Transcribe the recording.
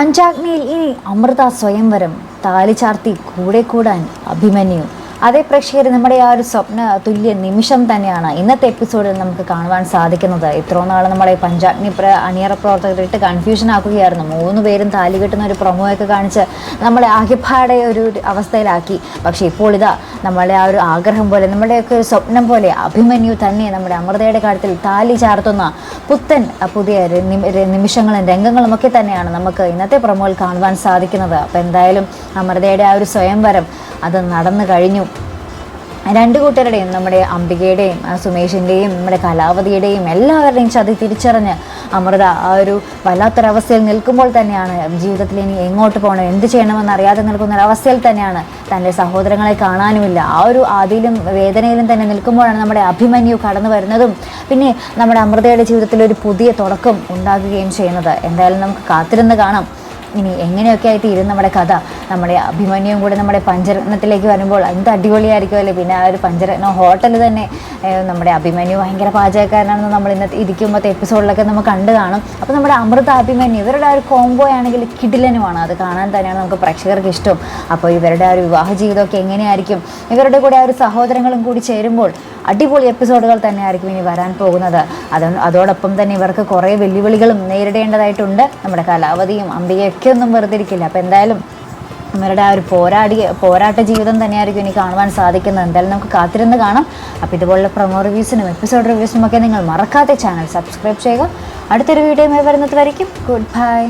പഞ്ചാഗ്നിയിൽ ഇനി അമൃത സ്വയംവരം താലി ചാർത്തി കൂടെ കൂടാൻ അഭിമന്യു അതേ പ്രേക്ഷകർ നമ്മുടെ ആ ഒരു സ്വപ്ന തുല്യ നിമിഷം തന്നെയാണ് ഇന്നത്തെ എപ്പിസോഡിൽ നമുക്ക് കാണുവാൻ സാധിക്കുന്നത്. ഇത്രയും നാൾ നമ്മളെ പഞ്ചാഗ്നി പ്ര അണിയറ പ്രവർത്തകരിട്ട് കൺഫ്യൂഷൻ ആക്കുകയായിരുന്നു. മൂന്ന് പേരും താലി കെട്ടുന്ന ഒരു പ്രൊമോയൊക്കെ കാണിച്ച് നമ്മളെ ആകെപ്പാടെ ഒരു അവസ്ഥയിലാക്കി. പക്ഷേ ഇപ്പോൾ ഇതാ നമ്മളെ ആ ഒരു ആഗ്രഹം പോലെ നമ്മുടെയൊക്കെ ഒരു സ്വപ്നം പോലെ അഭിമന്യു തന്നെ നമ്മുടെ അമൃതയുടെ കാര്യത്തിൽ താലി ചാർത്തുന്ന പുത്തൻ പുതിയ നിമിഷങ്ങളും രംഗങ്ങളും ഒക്കെ തന്നെയാണ് നമുക്ക് ഇന്നത്തെ പ്രൊമോയിൽ കാണുവാൻ സാധിക്കുന്നത്. അപ്പോൾ എന്തായാലും അമൃതയുടെ ആ ഒരു സ്വയംവരം അത് നടന്നു കഴിഞ്ഞു. രണ്ട് കൂട്ടരുടെയും നമ്മുടെ അംബികയുടെയും സുമേഷിന്റെയും നമ്മുടെ കലാവതിയുടെയും എല്ലാവരുടെയും ചതി തിരിച്ചറിഞ്ഞ് അമൃത ആ ഒരു വല്ലാത്തൊരവസ്ഥയിൽ നിൽക്കുമ്പോൾ തന്നെയാണ് ജീവിതത്തിൽ ഇനി എങ്ങോട്ട് പോകണം എന്ത് ചെയ്യണമെന്ന് അറിയാതെ നിൽക്കുന്ന അവസ്ഥയിൽ തന്നെയാണ് തന്റെ സഹോദരങ്ങളെ കാണാനുമില്ല. ആ ഒരു ആദിയിലും വേദനയിലും തന്നെ നിൽക്കുമ്പോഴാണ് നമ്മുടെ അഭിമന്യു കടന്നു വരുന്നതും പിന്നെ നമ്മുടെ അമൃതയുടെ ജീവിതത്തിൽ ഒരു പുതിയ തുടക്കം ഉണ്ടാകുകയും ചെയ്യുന്നത്. എന്തായാലും നമുക്ക് കാത്തിരുന്ന് കാണാം. ഇനി എങ്ങനെയൊക്കെ ആയിട്ട് ഇരുന്ന് നമ്മുടെ കഥ. നമ്മുടെ അഭിമന്യം കൂടെ നമ്മുടെ പഞ്ചരത്നത്തിലേക്ക് വരുമ്പോൾ എന്ത് അടിപൊളിയായിരിക്കുമല്ലേ പിന്നെ ആ ഒരു പഞ്ചരത്നം ഹോട്ടൽ തന്നെ നമ്മുടെ അഭിമന്യു ഭയങ്കര പാചകക്കാരനാണെന്ന് നമ്മൾ ഇന്നത്തെ ഇരിക്കുമ്പോഴത്തെ എപ്പിസോഡിലൊക്കെ നമ്മൾ കണ്ടു കാണും. അപ്പോൾ നമ്മുടെ അമൃത അഭിമന്യു ഇവരുടെ ആ ഒരു കോംബോ ആണെങ്കിൽ കിടിലനുമാണ്. അത് കാണാൻ തന്നെയാണ് നമുക്ക് പ്രേക്ഷകർക്ക് ഇഷ്ടം. അപ്പോൾ ഇവരുടെ ആ ഒരു വിവാഹ ജീവിതമൊക്കെ എങ്ങനെയായിരിക്കും? ഇവരുടെ കൂടെ ആ ഒരു സഹോദരങ്ങളും കൂടി ചേരുമ്പോൾ അടിപൊളി എപ്പിസോഡുകൾ തന്നെയായിരിക്കും ഇനി വരാൻ പോകുന്നത്. അത് അതോടൊപ്പം തന്നെ ഇവർക്ക് കുറേ വെല്ലുവിളികളും നേരിടേണ്ടതായിട്ടുണ്ട്. നമ്മുടെ കലാവതിയും അംബികയൊക്കെ ഒന്നും വെറുതെ ഇരിക്കില്ല. അപ്പോൾ എന്തായാലും ഇവരുടെ ആ ഒരു പോരാടി പോരാട്ട ജീവിതം തന്നെയായിരിക്കും ഇനി കാണുവാൻ സാധിക്കുന്നത്. എന്തായാലും നമുക്ക് കാത്തിരുന്ന് കാണാം. അപ്പോൾ ഇതുപോലുള്ള പ്രൊമോ റിവ്യൂസിനും എപ്പിസോഡ് റിവ്യൂസിനും ഒക്കെ നിങ്ങൾ മറക്കാതെ ചാനൽ സബ്സ്ക്രൈബ് ചെയ്യുക. അടുത്തൊരു വീഡിയോയുമായി വരുന്നത് വരയ്ക്കും ഗുഡ് ബൈ